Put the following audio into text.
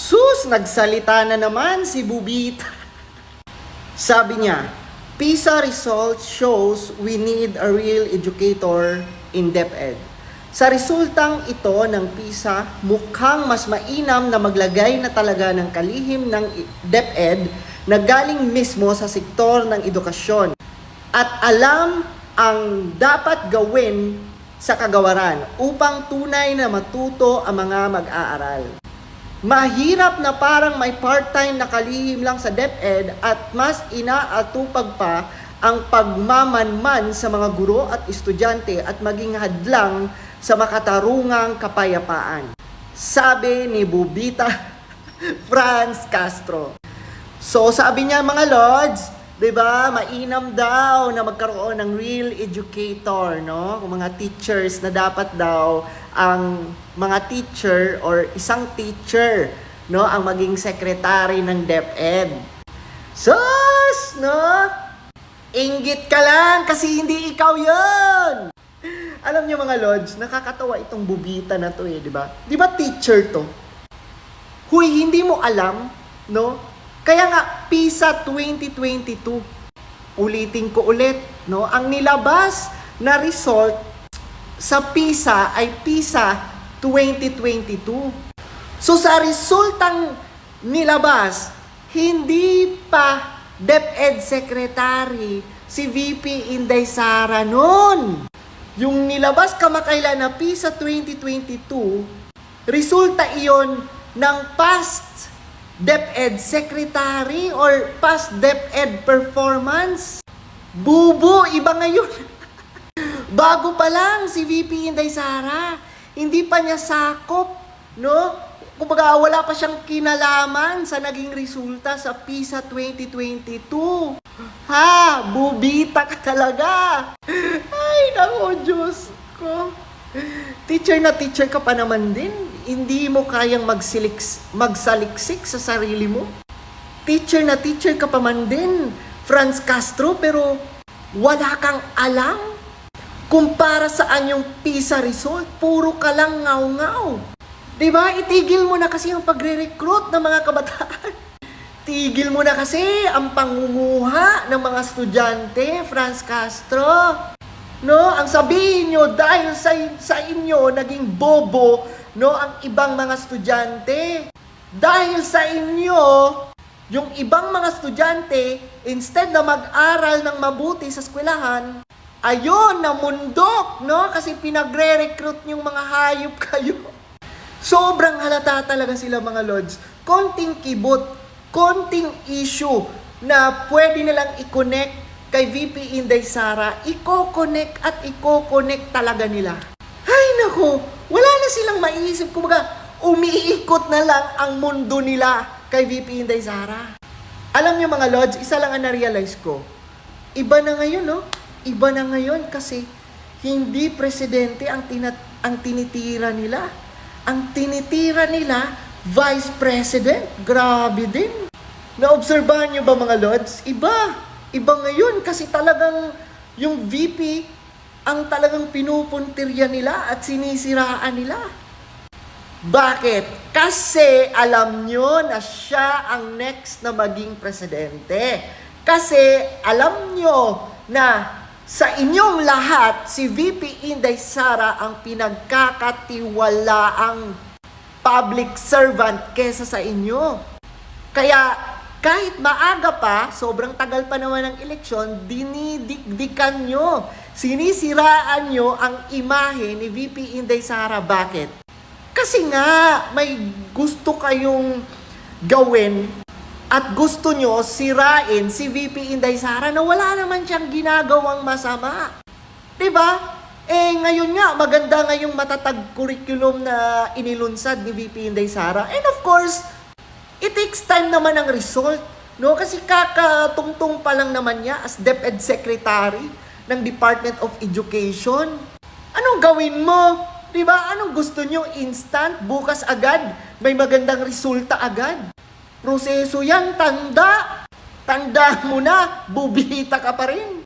Sus, nagsalita na naman si Bubita. Sabi niya, PISA results shows we need a real educator in DepEd. Sa resultang ito ng PISA, mukhang mas mainam na maglagay na talaga ng kalihim ng DepEd na galing mismo sa sektor ng edukasyon at alam ang dapat gawin sa kagawaran upang tunay na matuto ang mga mag-aaral. Mahirap na parang may part-time na kalihim lang sa DepEd at mas inaatupag pa ang pagmamanman sa mga guro at estudyante at maging hadlang sa makatarungang kapayapaan. Sabi ni Bubita Franz Castro. So sabi niya mga lords, 'di ba? Mainam daw na magkaroon ng real educator, no? Kung mga teachers na dapat daw ang mga teacher or isang teacher, no, ang maging secretary ng DepEd. Sus, no? Inggit ka lang kasi hindi ikaw 'yon. Alam niyo mga lords, nakakatawa itong bubita na to eh, 'di ba? 'Di ba teacher to? Huy, hindi mo alam, no? Kaya nga, PISA 2022, ulitin ko ulit, no? Ang nilabas na result sa PISA ay PISA 2022. So sa resultang nilabas, hindi pa DepEd Secretary si VP Inday Sara noon. Yung nilabas kamakailan na PISA 2022, resulta iyon ng past DepEd Secretary or past DepEd performance. Bubo, iba ngayon. Bago pa lang si VP Inday Sara. Hindi pa niya sakop, no? Kumbaga, wala pa siyang kinalaman sa naging resulta sa PISA 2022. Ha, bubita ka talaga. Ay, nako, Diyos ko. Teacher na teacher ka pa naman din. Hindi mo kayang magsiliks, magsaliksik sa sarili mo. Teacher na teacher ka pa man din, Franz Castro, pero wala kang alam kung para saan yung PISA result. Puro ka lang ngaw-ngaw. Diba? Itigil mo na kasi ang pagre-recruit ng mga kabataan. Tigil mo na kasi ang pangunguha ng mga estudyante, Franz Castro. No, ang sabihin nyo dahil sa, sa inyo naging bobo no ang ibang mga estudyante. Dahil sa inyo, yung ibang mga estudyante instead na mag-aral ng mabuti sa eskwelahan, ayun na mundok, no? Kasi pinagre-recruit yung mga hayop kayo. Sobrang halata talaga sila mga lords. Konting kibot, konting issue na pwede nilang i-connect kay VP Inday Sara, i-connect at i-connect talaga nila. Ay nako, silang maiisip. Kumbaga, umiikot na lang ang mundo nila kay VP Inday Sara. Alam niyo mga lords, isa lang ang na-realize ko. Iba na ngayon, no? Iba na ngayon kasi hindi presidente ang, tinat- ang tinitira nila. Ang tinitira nila, vice president. Grabe din. Naobserbahan niyo ba mga lords? Iba. Iba ngayon kasi talagang yung VP ang talagang pinupuntirya nila at sinisiraan nila. Bakit? Kasi alam nyo na siya ang next na maging presidente. Kasi alam nyo na sa inyong lahat, si VP Inday Sara ang pinagkakatiwalaang public servant kesa sa inyo. Kaya kahit maaga pa, sobrang tagal pa naman ng eleksyon, dinidikdikan nyo, sinisiraan nyo ang imahe ni VP Inday Sara. Bakit? Kasi nga, may gusto kayong gawin at gusto nyo sirain si VP Inday Sara na wala naman siyang ginagawang masama. ba? Eh ngayon nga maganda nga yung matatag curriculum na inilunsad ni VP Inday Sara. And of course, it takes time naman ang result. No? Kasi kakatungtong pa lang naman niya as DepEd Secretary ng Department of Education. Anong gawin mo? 'Di ba? Anong gusto nyo? Instant? Bukas agad? May magandang resulta agad? Proseso yan, tanda. Tanda mo na, bubita ka pa rin.